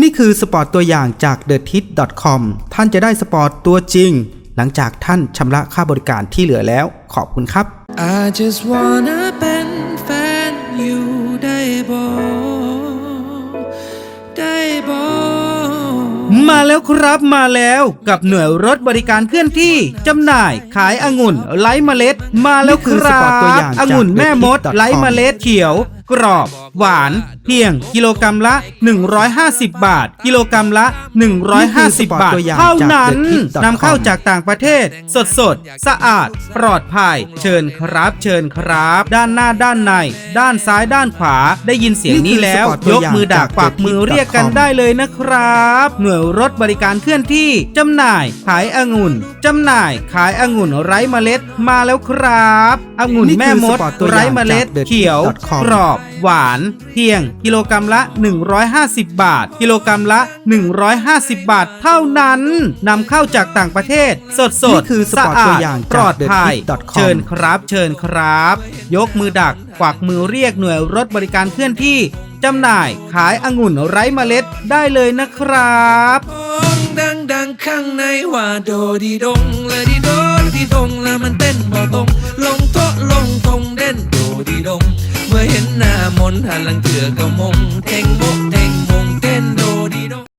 นี่คือสปอร์ตตัวอย่างจาก t h e t i t c o m ท่านจะได้สปอร์ตตัวจริง หลังจากท่านชำระค่าบริการที่เหลือแล้ว ขอบคุณครับ I just wanna เป็นแฟนอยู่ได้บ่ได้บ่มาแล้วครับมาแล้วกับหน่วยรถบริการเคลื่อนที่จำหน่ายขายองุ่นไร้เมล็ด มาแล้วคนี่คือสรัปอร์ตตัวบอย่างจากองุ่นแม่มด TheTip.com ไร้เมล็ดเขียว กรอบหวานเพียงกิโลกรรัมละ 150 บาท กิโลกรรัมละ 150 บาทตัวอย่างเท่าจากนั้น TheTip.com นำเข้าจากต่างประเทศ สดสดๆสะอาด ปลอดภัย เชิญครับเชิญครับ ด้านหน้าด้านใน ด้านซ้ายด้านขวาได้ยินเสียงนี้แล้วนี่คือสปอร์ตตัยวกอย่างมือดักจากปากมือ TheTip.com เรียกกันได้เลยนะครับ หน่วยรถบริการเคลื่อนที่จำหน่าย ขายองุ่นจำหน่าย ขายองุ่นไร้เมล็ดมาแล้วครับองุ่นนี่คือแม่มดสปอร์ตตัวอย่างไร้เมล็ดจาก TheTip.com เขียวกรอบหวานเพียงกิโลกรรัมละ 150 บาท กิโลกรรัมละ 150 บาทเท่านั้นนำเข้าจากต่างประเทศ สดสนี่ดคือสสะปอร์ตอาตัวดอย่างปลอดภัยจาก TheTip.com เชิญครับเชิญครับ ยกมือดักกวักมือเรียกหน่วยรถบริการเคลื่อนที่จำหน่ายขายองุ่นไร้เมล็ดได้เลยนะครับดังดังๆข้างในว่าโดดีดงและดีโดดีดงแล้วมันเต้นบ่ตรงลง เมื่อเห็นหน้ามนหันหลังเถื่อก็มงเทงมก